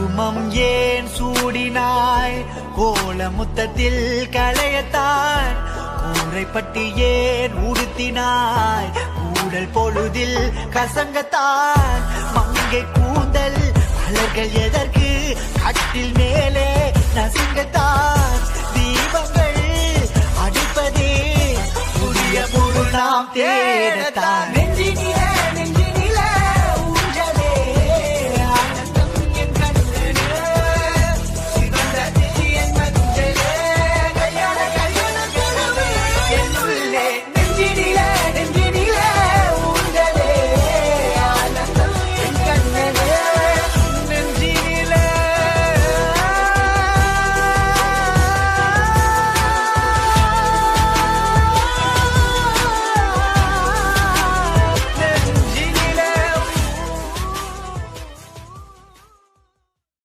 குங்குமம் ஏன் சூடினாய்? கோல முத்தத்தில் களையத்தாய். கூரைப்பட்டி ஏன் உடுத்தினாய்? கூடல் பொழுதில் கசங்கத்தான் மங்கை கூந்தல் மலர்கள் எதற்கு? கட்டில் மேலே நசுங்கத்தான் தீபங்கள் அடிப்பதே புதிய பொருள் நாம் தேடத்தான்? Yeah.